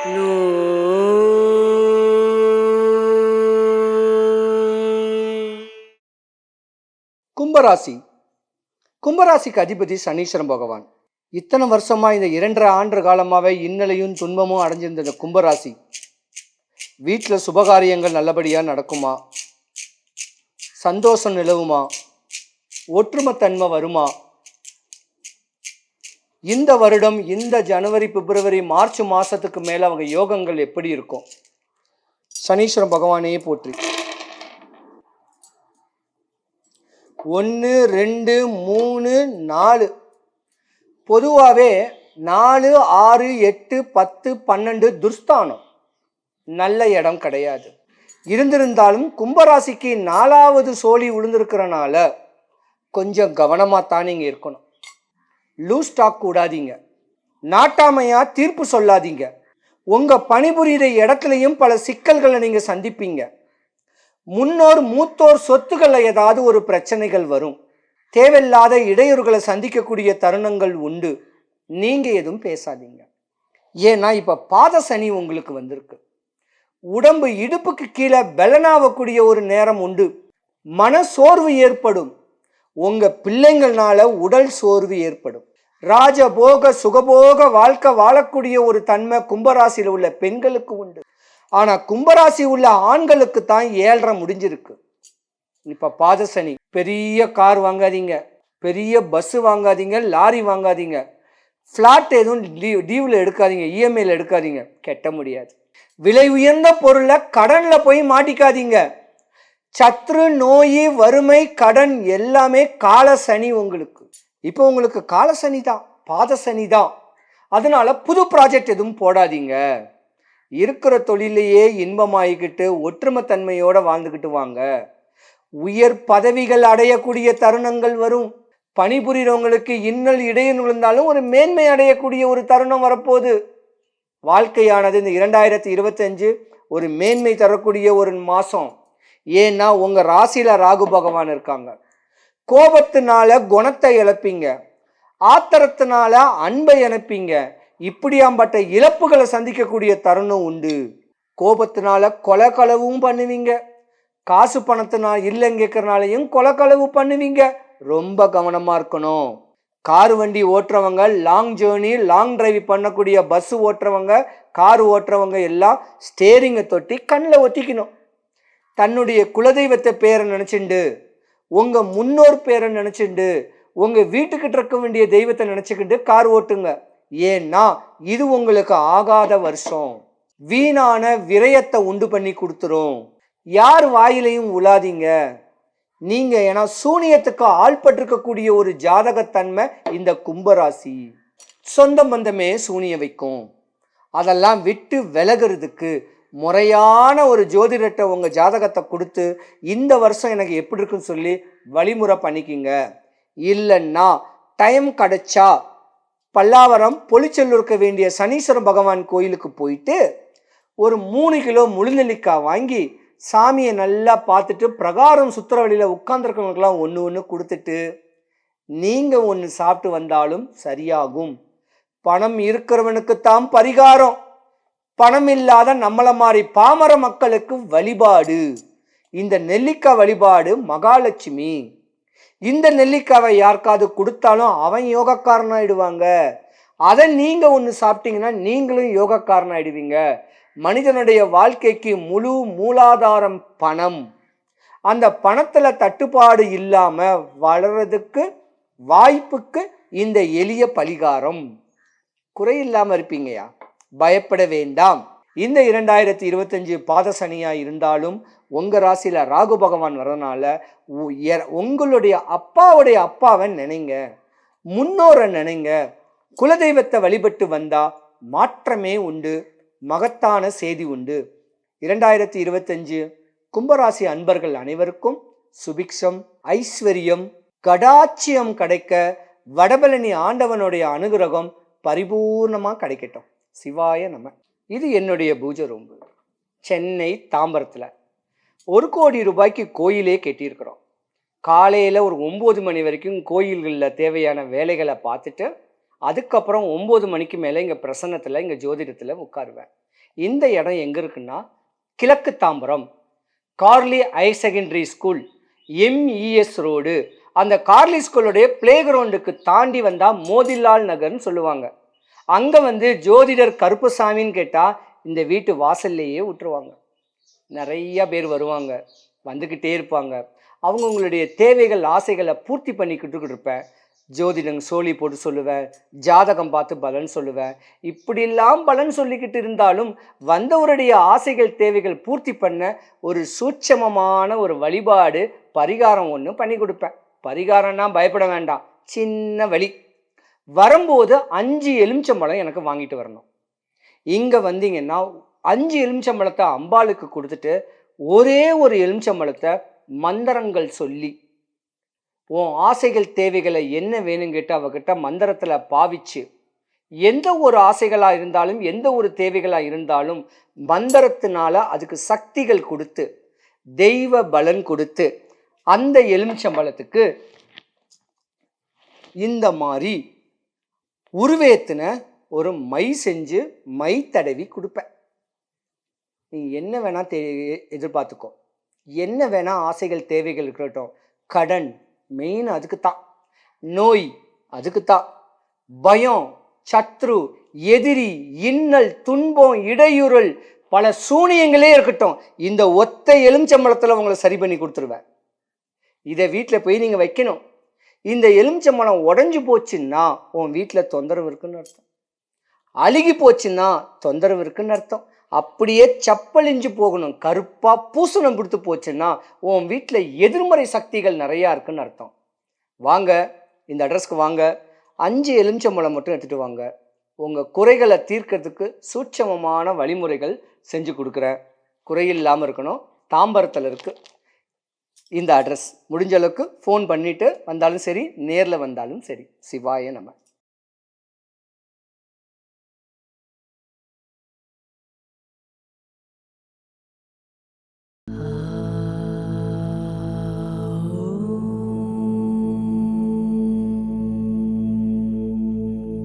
கும்பராசி. கும்பராசிக்கு அதிபதி சனீஸ்வரன் பகவான். இத்தனை வருஷமா இந்த இரண்டரை ஆண்டு காலமாவே இன்னலையும் துன்பமும் அடைஞ்சிருந்த இந்த கும்பராசி. வீட்டில் சுபகாரியங்கள் நல்லபடியாக நடக்குமா? சந்தோஷம் நிலவுமா? ஒற்றுமைத்தன்மை வருமா? இந்த வருடம் இந்த ஜனவரி பிப்ரவரி மார்ச் மாதத்துக்கு மேலே அவங்க யோகங்கள் எப்படி இருக்கும்? சனீஸ்வரன் பகவானையே போற்றி. ஒன்று ரெண்டு மூணு நாலு. பொதுவாகவே நாலு ஆறு எட்டு பத்து பன்னெண்டு துர்ஸ்தானம். நல்ல இடம் கிடையாது. இருந்திருந்தாலும் கும்பராசிக்கு நாலாவது சோழி விழுந்திருக்கிறனால கொஞ்சம் கவனமாக தான் நீங்கள் இருக்கணும். Loose talk கூடாதீங்க. நாட்டாமையாக தீர்ப்பு சொல்லாதீங்க. உங்கள் பணிபுரியிற இடத்துலையும் பல சிக்கல்களை நீங்கள் சந்திப்பீங்க. முன்னோர் மூத்தோர் சொத்துக்களில் ஏதாவது ஒரு பிரச்சனைகள் வரும். தேவையில்லாத இடையூறுகளை சந்திக்கக்கூடிய தருணங்கள் உண்டு. நீங்கள் எதுவும் பேசாதீங்க. ஏன்னா இப்போ பாத சனி உங்களுக்கு வந்திருக்கு. உடம்பு இடுப்புக்கு கீழே பலனாகக்கூடிய ஒரு நேரம் உண்டு. மன சோர்வு ஏற்படும். உங்கள் பிள்ளைங்கள்னால உடல் சோர்வு ஏற்படும். ராஜபோக சுகபோக வாழ்க்கை வாழக்கூடிய ஒரு தன்மை கும்பராசியில் உள்ள பெண்களுக்கு உண்டு. ஆனால் கும்பராசி உள்ள ஆண்களுக்கு தான் ஏழரை முடிஞ்சிருக்கு. இப்போ பாதசனி பெரிய கார் வாங்காதீங்க. பெரிய பஸ்ஸு வாங்காதீங்க லாரி வாங்காதீங்க. ஃப்ளாட் எதுவும் லீவ் லீவில் எடுக்காதீங்க இஎம்ஐயில் எடுக்காதீங்க. கெட்ட முடியாது. விலை உயர்ந்த பொருளை கடனில் போய் மாட்டிக்காதீங்க. சத்ரு நோய் வறுமை கடன் எல்லாமே கால சனி உங்களுக்கு. இப்போ உங்களுக்கு கால சனி தான் பாத சனி தான் அதனால புது ப்ராஜெக்ட் எதுவும் போடாதீங்க. இருக்கிற தொழிலையே இன்பமாயிக்கிட்டு ஒற்றுமைத்தன்மையோட வாழ்ந்துக்கிட்டு வாங்க. உயர் பதவிகள் அடையக்கூடிய தருணங்கள் வரும். பணிபுரிகிறவங்களுக்கு இன்னல் இடையில் விழுந்தாலும் ஒரு மேன்மை அடையக்கூடிய ஒரு தருணம் வரப்போகுது. வாழ்க்கையானது இந்த இரண்டாயிரத்தி இருபத்தஞ்சு ஒரு மேன்மை தரக்கூடிய ஒரு மாதம் ஏன்னா உங்கள் ராசியில் ராகு பகவான் இருக்காங்க. கோபத்தினால குணத்தை இழப்பீங்க. ஆத்திரத்தினால அன்பை இழப்பீங்க. இப்படியாம்பட்ட இழப்புகளை சந்திக்கக்கூடிய தருணம் உண்டு. கோபத்தினால கொலை களவும் பண்ணுவீங்க. காசு பணத்தினால் இல்லைன்னு கேட்கறனாலையும் கொலை களவு பண்ணுவீங்க. ரொம்ப கவனமாக இருக்கணும். கார் வண்டி ஓட்டுறவங்க லாங் ஜேர்னி லாங் டிரைவ் பண்ணக்கூடிய பஸ் ஓட்டுறவங்க கார் ஓட்டுறவங்க எல்லாம் ஸ்டேரிங்கை தொட்டி கண்ணில் ஒத்திக்கணும் தன்னுடைய குலதெய்வத்தை பேரை நினச்சிண்டு உங்கள் முன்னோர் பேரை நினச்சிண்டு உங்கள் வீட்டுக்கிட்ட இருக்க வேண்டிய தெய்வத்தை நினச்சிக்கிண்டு கார் ஓட்டுங்க. ஏன்னா இது உங்களுக்கு ஆகாத வருஷம். வீணான விரயத்தை உண்டு பண்ணி கொடுத்துரும். யார் வாயிலையும் உலாதீங்க. நீங்க ஏன்னா சூனியத்துக்கு ஆள்பட்டிருக்கக்கூடிய ஒரு ஜாதகத்தன்மை இந்த கும்பராசி. சொந்த பந்தமே சூனிய வைக்கும். அதெல்லாம் விட்டு விலகிறதுக்கு முறையான ஒரு ஜோதிடர்கிட்ட உங்கள் ஜாதகத்தை கொடுத்து இந்த வருஷம் எனக்கு எப்படி இருக்குன்னு சொல்லி வழிமுறை பண்ணிக்கிங்க. இல்லைன்னா டைம் கிடைச்சா பல்லாவரம் பொலிச்செல்லூர்க்க வேண்டிய சனீஸ்வரன் பகவான் கோயிலுக்கு போயிட்டு ஒரு மூணு கிலோ முழுநெல்லிக்காய் வாங்கி சாமியை நல்லா பார்த்துட்டு பிரகாரம் சுற்றுற வழியில் உட்காந்துருக்கவங்களுக்கெல்லாம் ஒன்று ஒன்று கொடுத்துட்டு நீங்கள் ஒன்று சாப்பிட்டு வந்தாலும் சரியாகும். பணம் இருக்கிறவனுக்குத்தான் பரிகாரம். பணம் இல்லாத நம்மளை மாதிரி பாமர மக்களுக்கு வழிபாடு. இந்த நெல்லிக்காய் வழிபாடு மகாலட்சுமி. இந்த நெல்லிக்காவை யாருக்காவது கொடுத்தாலும் அவன் யோகக்காரன் ஆயிடுவாங்க அதை நீங்கள் ஒன்று சாப்பிட்டீங்கன்னா நீங்களும் யோகக்காரன் ஆயிடுவீங்க மனிதனுடைய வாழ்க்கைக்கு முழு மூலாதாரம் பணம். அந்த பணத்தில் தட்டுப்பாடு இல்லாமல் வளர்றதுக்கு வாய்ப்புக்கு இந்த எளிய பலிகாரம் குறையில்லாமல் இருப்பீங்கயா பயப்பட வேண்டாம். இந்த இரண்டாயிரத்தி இருபத்தஞ்சு பாத சனியா இருந்தாலும் உங்க ராசியில ராகு பகவான் வரதுனால உ- எ- உங்களுடைய அப்பாவுடைய அப்பாவை நினைங்க. முன்னோரை நினைங்க. குலதெய்வத்தை வழிபட்டு வந்தா மாற்றமே உண்டு மகத்தான செய்தி உண்டு. இரண்டாயிரத்தி இருபத்தஞ்சு கும்பராசி அன்பர்கள் அனைவருக்கும் சுபிக்ஷம் ஐஸ்வர்யம் கடாட்சியம் கிடைக்க வடபழனி ஆண்டவனுடைய அனுகிரகம் பரிபூர்ணமாக கிடைக்கட்டும். சிவாய நம. இது என்னுடைய பூஜை ரூம்பு. சென்னை தாம்பரத்தில். ஒரு கோடி ரூபாய்க்கு கோயிலே கெட்டியிருக்கிறோம். காலையில் ஒரு ஒம்பது மணி வரைக்கும் கோயில்களில் தேவையான வேலைகளை பார்த்துட்டு அதுக்கப்புறம் ஒம்பது மணிக்கு மேலே இங்கே பிரசன்னத்தில் இங்கே ஜோதிடத்தில் உட்காருவேன். இந்த இடம் எங்கே இருக்குன்னா கிழக்கு Tambaram. Carley higher secondary school MES road. அந்த கார்லி ஸ்கூலுடைய பிளே கிரவுண்டுக்கு தாண்டி வந்தால் மோதிலால் நகர்னு சொல்லுவாங்க. அங்கே வந்து ஜோதிடர் கருப்புசாமின்னு கேட்டால் இந்த வீட்டு வாசல்லையே விட்டுருவாங்க. நிறையா பேர் வருவாங்க வந்துக்கிட்டே இருப்பாங்க. அவங்கவுங்களுடைய தேவைகள் ஆசைகளை பூர்த்தி பண்ணிக்கிட்டு இருப்பேன். ஜோதிடங்க சோழி போட்டு சொல்லுவேன் ஜாதகம் பார்த்து பலன் சொல்லுவேன். இப்படிலாம் பலன் சொல்லிக்கிட்டு இருந்தாலும் வந்தவருடைய ஆசைகள் தேவைகள் பூர்த்தி பண்ண ஒரு சூட்சமமான ஒரு வழிபாடு பரிகாரம் ஒன்று பண்ணி கொடுப்பேன். பரிகாரம்னா பயப்பட வேண்டாம். சின்ன வழி. வரும்போது அஞ்சு எலுமிச்சம்பழம் எனக்கு வாங்கிட்டு வரணும். இங்கே வந்தீங்கன்னா அஞ்சு எலுமிச்சம்பழத்தை அம்பாளுக்கு கொடுத்துட்டு ஒரே ஒரு எலுமிச்சம்பழத்தை மந்திரங்கள் சொல்லி உன் ஆசைகள் தேவைகளை என்ன வேணும் கேட்டு அவகிட்ட மந்திரத்தில் பாவிச்சு எந்த ஒரு ஆசைகளாக இருந்தாலும் எந்த ஒரு தேவைகளாக இருந்தாலும் மந்திரத்தினால அதுக்கு சக்திகள் கொடுத்து தெய்வ பலன் கொடுத்து அந்த எலுமிச்சம்பழத்துக்கு இந்த மாதிரி உருவேத்தின ஒரு மை செஞ்சு மை தடவி கொடுப்பேன். நீ என்ன வேணால் தே எதிர்பார்த்துக்கோ என்ன வேணால் ஆசைகள் தேவைகள் இருக்கட்டும். கடன் மெயின் அதுக்கு தான் நோய் அதுக்கு தான் பயம் சத்ரு எதிரி இன்னல் துன்பம் இடையூறல் பல சூனியங்களே இருக்கட்டும். இந்த ஒத்த எலுமிச்சம்பழத்தில் உங்களை சரி பண்ணி கொடுத்துருவேன். இதை வீட்டில் போய் நீங்கள் வைக்கணும். இந்த எலுமிச்சம்பழம் உடஞ்சி போச்சுன்னா உன் வீட்டில் தொந்தரவு இருக்குன்னு அர்த்தம். அழுகி போச்சுன்னா தொந்தரவு இருக்குன்னு அர்த்தம். அப்படியே சப்பழிஞ்சு போகணும் கருப்பாக பூசணம் கொடுத்து போச்சுன்னா உன் வீட்டில் எதிர்மறை சக்திகள் நிறையா இருக்குன்னு அர்த்தம். வாங்க இந்த அட்ரஸ்க்கு வாங்க. அஞ்சு எலுமிச்சம்பழம் மட்டும் எடுத்துகிட்டு வாங்க. உங்கள் குறைகளை தீர்க்கறதுக்கு சூட்சமமான வழிமுறைகள் செஞ்சு கொடுக்குறேன். குறையில்லாமல் இருக்கணும். தாம்பரத்தில் இருக்குது இந்த அட்ரஸ். முடிஞ்ச அளவுக்கு ஃபோன் பண்ணிவிட்டு வந்தாலும் சரி நேரில் வந்தாலும் சரி. சிவாய நம்ம